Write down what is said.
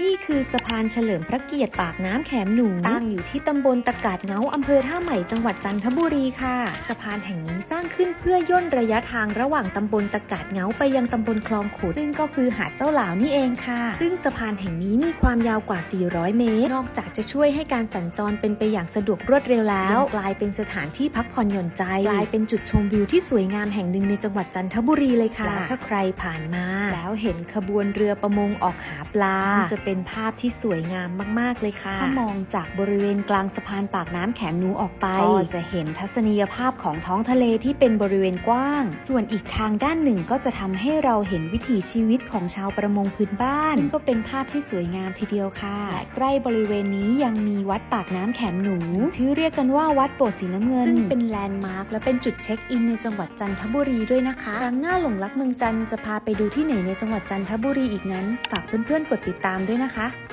นี่คือสะพานเฉลิมพระเกียรติปากน้ำแขมหนูตั้งอยู่ที่ตำบลตะกาดเงาอำเภอท่าใหม่จังหวัดจันทบุรีค่ะ สะพานแห่งนี้สร้างขึ้นเพื่อย่นระยะทางระหว่างตำบลตะกาดเงาไปยังตำบลคลองขุดซึ่งก็คือหาดเจ้าหลาวนี่เองค่ะ ซึ่งสะพานแห่งนี้มีความยาวกว่า 400 เมตร นอกจากจะช่วยให้การสัญจรเป็นไปอย่างสะดวกรวดเร็วแล้วยังกลายเป็นสถานที่พักผ่อนหย่อนใจกลายเป็นจุดชมวิวที่สวยงามแห่งหนึ่งในจังหวัดจันทบุรีเลยค่ะและถ้าใครผ่านมา แล้วเห็นขบวนเรือประมงออกหาปลาจะเป็นภาพที่สวยงามมาก ๆ เลยค่ะ ถ้ามองจากบริเวณกลางสะพานปากน้ำแขมหนูออกไป ก็จะเห็นทัศนียภาพของท้องทะเลที่เป็นบริเวณกว้าง ส่วนอีกทางด้านหนึ่งก็จะทำให้เราเห็นวิถีชีวิตของชาวประมงพื้นบ้านซึ่งก็เป็นภาพที่สวยงามทีเดียวค่ะ และใกล้บริเวณนี้ยังมีวัดปากน้ำแขมหนูที่เรียกกันว่าวัดโบสถ์สีน้ำเงินซึ่งเป็นแลนด์มาร์คและเป็นจุดเช็คอินในจังหวัดจันทบุรีด้วยนะคะครั้งหน้าหลงรักเมืองจันทร์จะพาไปดูที่ไหนในจังหวัดจันทบุรีอีกนั้น ฝากเพื่อนๆกดติดตามด้วยนะคะ